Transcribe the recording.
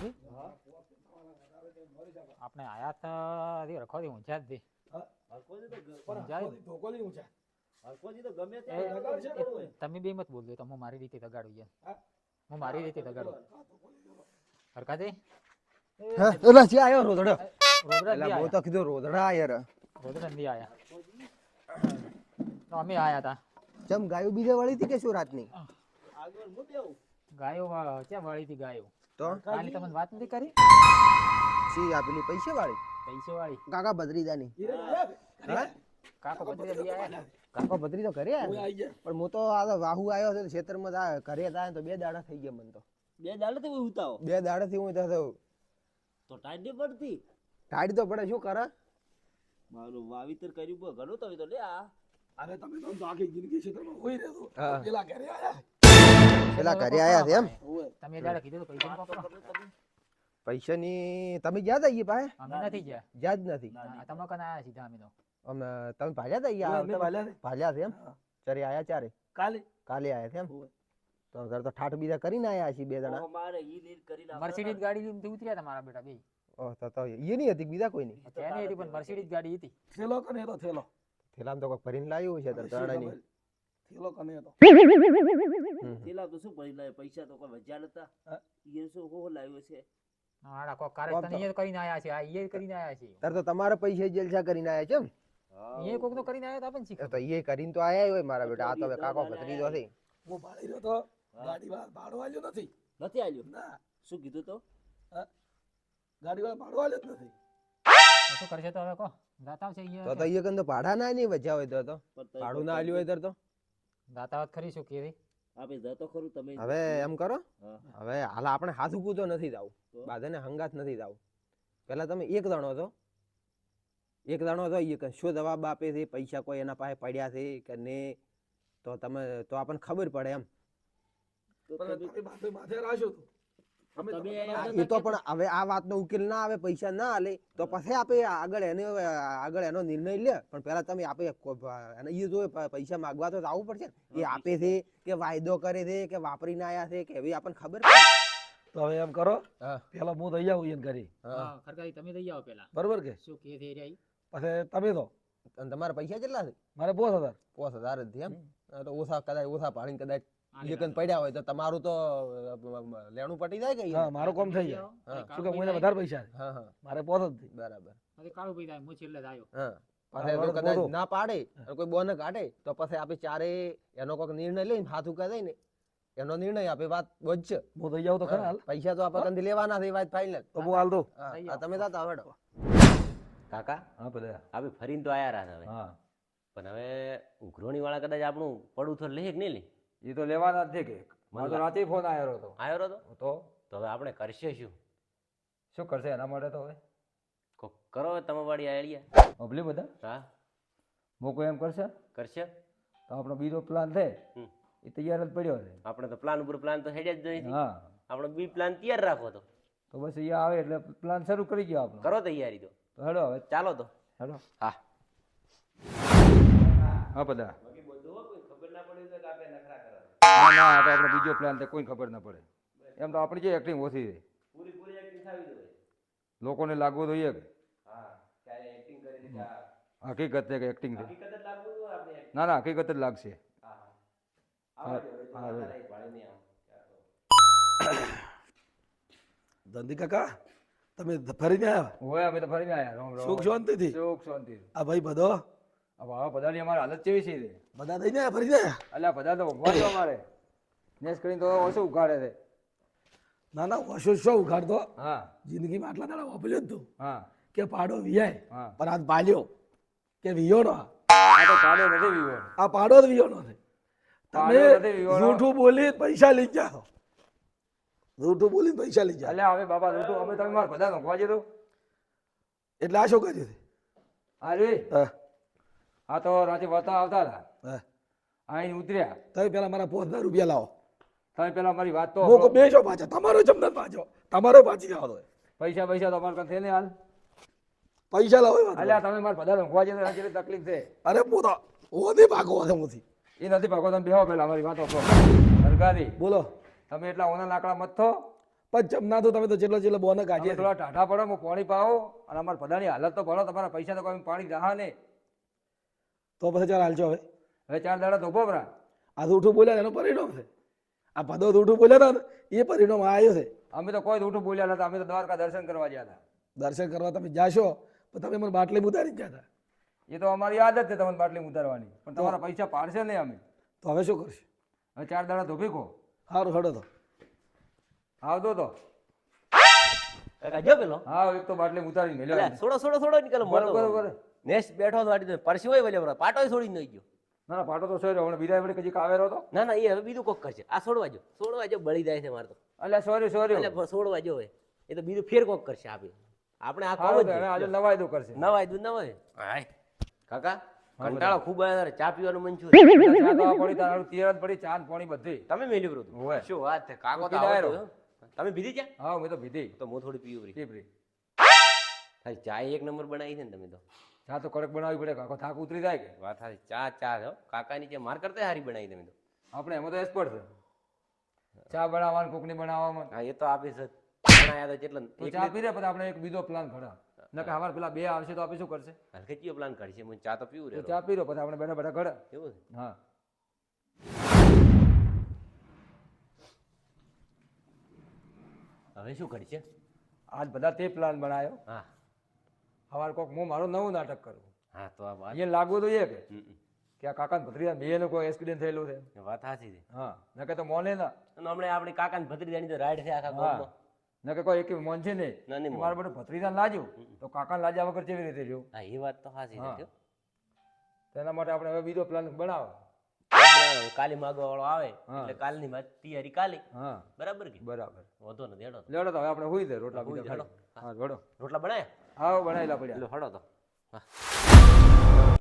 જી આપણે આયા તા રી રખો દી ઊંચા જ દી હરખોજી તો ગ- ઊંચાઈ ધોકોલી ઊંચા હરખોજી તો ગમે એ- ત્યાં લગાડ છે તમે બે મત બોલજો તમે મારી રીતે તગાડું યાર. હું મારી રીતે તગાડું. હરકાજી એલા છે આયો રોદડો. દી બહુ તો કીધું રોદડા યાર આયા નહીં આયા. અમે આયા તા. ચમ ગાયું બીજે વળી હતી કે શું રાતની? આગળ હું. ગાયો વા- ક્યાં વાળી હતી ગાયો? તો? કાલે તમને વાત નથી કરી? સી આપેલી પૈસા વાળી પૈસે વાળી કાકા બદરીદાની કાકો બદલે આયા. કાકો તો ઘરે આયા પણ હું તો આ વાહુ આવ્યો છે ખેતરમાં ઘરે થાય તો બે દાડા થઈ ગયા મને તો. બે દાડાથી હું ઉતાવો? બે દાડાથી હું તો તો ટાઈટ નહીં પડતી? ટાઈટ તો પડે શું કરે? મારું વાવીતર કર્યું ઘણું તમે તો લે આ. અરે તમે તો આખી જિંદગી ક્ષેત્રમાં હોય રહેતો પેલા ઘરે આયા. પેલા ઘરે આયા છે એમ તમે દાડા કીધું પૈસા ની પૈસાની તમે ગયા તા ઈ પાસે અમે નથી ગયા જ્યાં જ નથી આ તમે કને આયા સીધા અમે તો અમે તમે ભાલ્યા તા ઈ અમે ભાલ્યા ભાલ્યા છે એમ. ચરે આયા ચારે કાલે કાલે આયા છે એમ તો ઘર તો ઠાઠ બીજા કરીને આયા છે બે જણા અમારે ઈ નીર કરીને મર્સિડીઝ ગાડી લઈને ઉતર્યા તમારા બેટા બે ઓહ તો તો એ નહીં હતી બીજા કોઈ નહીં તેની હતી પણ મર્સિડીઝ ગાડી હતી થેલો કને તો થેલો થેલામાં તો કોઈ ભરીને લાવ્યું છે તો દાડાની થેલો કને હતો. થેલા તો શું ભરી લાવે પૈસા તો કોઈ વજ્યા નતા એ શું હો લાવ્યો છે? આડા કોક કારસ્તાન એ કરીને આયા છે. આ એ કરીને આયા છે. તાર તો તમારે પૈસા જલસા કરીને આયા છે એમ? એ કોક તો કરીને આયા તા પણ શીખ તો એ કરીને તો આયા હોય મારા બેટા. આ તો હવે કાકો ભત્રી દો છે. હું ભાડી રહ્યો તો. ગાડી વાળા ભાડો આલ્યો નથી. નથી આલ્યો? ના. શું કીધું તો? ગાડી વાળ ભાડો આલ્યો જ નથી. શું કરશે તો હવે કો? દાતાવ છે તો તો એ કન ભાડા ના નહીં વજા હોય તો તો. ભાડું ના આલ્યું હોય તાર તો. દાતાવત ખરી શું કેવી આપે જતો ખરું તમે હવે એમ કરો? હવે હાલ આપણે હાથ ઉકું તો નથી જાવું તો? બાધાને હંગાત નથી જાવું પેલા તમે એક દાણો હતો. એક દાણો હતો એ શું જવાબ આપે છે પૈસા કોઈ એના પાસે પડ્યા છે કે ને તો તમે તો આપણને ખબર પડે એમ. તો તમે- તમે માથે રાખ્યો તો અમે તમે તમને આ- એ તો પણ હવે આ વાતનો ઉકેલ ના આવે પૈસા ના આલે તો પછી આપે આગળ એને આગળ એનો નિર્ણય લે. પણ પેલા તમે આપે એને ઈ જો પૈસા માંગવા તો આવવું પડશે એ આપે છે કે વાયદો કરે છે કે વાપરીને આયા છે કે એવી આપણને ખબર પડે તો હવે એમ કરો પેલા હું દઈ આવું એને કરી હા. હા તમે દઈ આવો પેલા. બરોબર કે? શું કે થઈ રહી પછી તમે તો? અને તમારા પૈસા કેટલા છે? મારે પોસ હજાર. પોસ હજાર જ એમ? તો ઓછા કદાચ ઓછા પાડીને કદાચ એકન પડ્યા હોય તો તમારું તો લેણું પટી જાય કે હા મારો કોમ થઈ જાય. શું કે મને વધારે પૈસા છે. હા હા. મારે પોસ જ થઈ બરાબર. કાળું ભાઈ થાય હું છેલ્લે આવ્યો. હા. પાસે પછી જો કદાચ ના પાડે અને કોઈ બોને કાઢે તો પછી આપણે ચારે એનો કોઈક નિર્ણય લઈને હાથ ઉકા જાય ને એનો નિર્ણય આપે વાત વધશે હું થઈ જાવ તો ખરા પૈસા તો આપણે તંદી લેવાના છે વાત ફાઇનલ તો હું હાલ દો તમે જાતા આવડો. કાકા હા ભલે આપણે ફરીને તો આયા રહ્યા હવે. હા. પણ હવે ઉઘરોણી વાળા કદાચ આપણું પડું તો લે કે નહીં લે? એ તો લેવાના જ છે કે. મારો તો રાતે ફોન આવ્યો હતો. આવ્યો તો તો. તો હવે આપણે કરશે શું? શું કરશે એના માટે તો હવે? કોક કરો હવે તમે વાળી આઈડિયા. ઓબલી બધા? હા. મોકો એમ કરશે? કરશે? તો આપણો બીજો પ્લાન છે. હમ. એ તૈયાર જ પડ્યો છે. આપણે તો પ્લાન ઉપર પ્લાન તો હેડ્યા જ નહીં હા. આપણો બી પ્લાન તૈયાર રાખો તો. તો બસ અહીંયા આવે એટલે પ્લાન શરૂ કરી ગયો આપણો. કરો તૈયારી તો. હેડો હવે. ચાલો તો. હેડો. હા. હા બધા. ના ના ના આપણે આપણો બીજો પ્લાન છે કોઈ ખબર ના પડે. એમ તો આપણી જે એક્ટિંગ ઓછી છે. પૂરી પૂરી એક્ટિંગ થવી જોઈએ. લોકોને લાગવું જોઈએ કે? હા ક્યારે એક્ટિંગ કરી દીધી આ હકીકત છે કે એક્ટિંગ છે? ના ના હકીકત જ લાગશે. ધંધી કાકા તમે ફરીને આવ્યા? હોય અમે તો ફરીને આવ્યા. સુખ શાંતિથી? સુખ શાંતિ આ ભાઈ બધો? હવે બધાની અમારે હાલત કેવી છે? બધા દઈને આવ્યા ફરી જાય? અલ્યા બધા તો ભગવાન અમારે. નેસ કરીને તો ઓછું ઉઘાડે છે. ના ના ઓછો શો ઉઘાડતો. હા. જિંદગીમાં આટલા દાડા વાપર્યો તું. હા. કે પાડો વિયાય હા. પણ આજ પાલ્યો કે વિયોડો આ. તો પાડો નથી વિવો આ પાડો જ વિયોડો છે. તમે રૂઠું જૂઠું બોલી પૈસા લઈ જાઓ. જૂઠું બોલી પૈસા લઈ જાઓ. અલ્યા હવે બાબા લૂંટું અમે તમે મારા બધા નોખવા જતો એટલે આ શું કર્યું છે? હા રે. હા, તો રાતે વતા આવતા હતા. અહીં ઉતર્યા. તમે પેલા મારા પોતા રૂપિયા લાવો. તમે પેલા મારી વાત તો મોકો બેસો પાછા. તમારો જમદન પાછો. તમારો પાછી જાવ તો પૈસા પૈસા તો અમારે થઈને હાલ. પૈસા લાવો અલ્યા તમે મારા બધા નોખવા જઈને જેટલી તકલીફ છે. અરે પોતા ઓને ભાગો છે મુથી એ નથી ભાગો તમે બેહો પેલા મારી વાતો કરો. સરકારી. બોલો. તમે એટલા ઓના લાકડા મત થો. પણ જમના તો તમે તો જેટલો જેટલો બોને કાઢીએ થોડા ટાઢા પડો હું પાણી પાવો અને અમારા બધાની હાલત તો ભણો તમારા પૈસા તો કોઈ પાણી રહા નહીં. તો પછી ચાલ હાલજો હવે. હવે ચાર દાડા તો ભરા આ જૂઠું બોલ્યા એનું પરિણામ છે. આ પદો જૂઠું બોલ્યા હતા એ પરિણામ આવ્યો છે. અમે તો કોઈ ઉઠું બોલ્યા નતા અમે તો દ્વારકા દર્શન કરવા ગયા હતા દર્શન કરવા તમે જાશો પણ તમે મને બાટલી ઉતારી જ ગયા હતા એ તો અમારી આદત છે તમને બાટલી ઉતારવાની પણ તમારા પૈસા પાડશે નહીં અમે. તો હવે શું કરશે? હવે ચાર દાડા ધોભી કહો સારું હડો તો. આવતો તો. કાકા પેલો? હા એક તો બાટલી ઉતારી મેલ્યો અલ્યા, સોડો સોડો સોડો નીકળો બરોબર બરોબર. નેક્સ્ટ બેઠો તો વાટી પરસી હોય વળે પાટો છોડી નહીં ગયો. ના ના પાટો તો સોર્યો હમણાં બીજા વડે કજી કાવેરો હતો? ના ના એ હવે બીજું કોક કરશે. આ સોડવા જો. બળી જાય છે મારે તો. અલ્યા સોરી સોરી એટલે સોડવા જો હવે. એ તો બીજું ફેર કોક કરશે આપે. આપણે આ કોમ જ આજે નવાઈ દો કરશે. નવાય નવાય. હાય. કાકા કંટાળો ખૂબ આવે તારે. ચા પીવાનું મન છું ચા તો પડી તારું તિયર પડી ચા પાણી બધી. તમે મેલ્યું બ્રો. શું વાત છે? કાકો તો. હો. તમે પીધી ચા? હા મેં તો પીધી. તો હું થોડી પીવું રી. પી ખાલી ચા એક નંબર બનાવી છે ને તમે તો. ચા તો કડક બનાવવી પડે કાકો થાક ઉતરી જાય કે? વાત સાચી ચા ચા હો. કાકાની જે માર કરતા હારી બનાવી તમે તો? આપણે એમાં તો એક્સપર્ટ છે. ચા બનાવવાનું કોકની બનાવવામાં. હા એ તો આપી છે. બનાયા તો કેટલા તો ચા પી લે પછી આપણે એક બીજો પ્લાન ખડા નકર અમારે પેલા બે આવશે તો આપણે શું કરશે? હલકચીયો પ્લાન કરશે? હું ચા તો પીવું રે ચા પી લો પછી આપણે બેઠા બેઠા ઘડા એવું છે? હા. હવે શું કરશે? આજ બધા તે પ્લાન બનાવ્યો હા. સવાર કોક હું મારું નવું નાટક કરું હા તો આ વાત એ લાગવું તો એ કે. કે આ કાકા ભત્રીજા બે નું કોઈ એક્સિડન્ટ થયેલું છે. વાત સાચી છે. હા નકે તો મોને ના. અને હમણાં આપણી કાકાની ભત્રીજાની તો રાઈડ છે આખા ગામમાં. નકે કોઈ એક મોન છે ના. મારે બધું ભત્રીજા લાજો તો કાકા લાજા વગર કેવી રીતે રહ્યું? હા એ વાત તો સાચી. છે તેના માટે આપણે હવે બીજો પ્લાન બનાવો. કાલી માગવા વાળો આવે એટલે કાલની વાત તૈયારી કાલી. બરાબર કે? બરાબર. વધો ને દેડો લેડો તો હવે આપણે હુઈ દે રોટલા બીજા હા. રોટલા બનાયા? હા બનાવેલા પડ્યા. હડો તો. હા.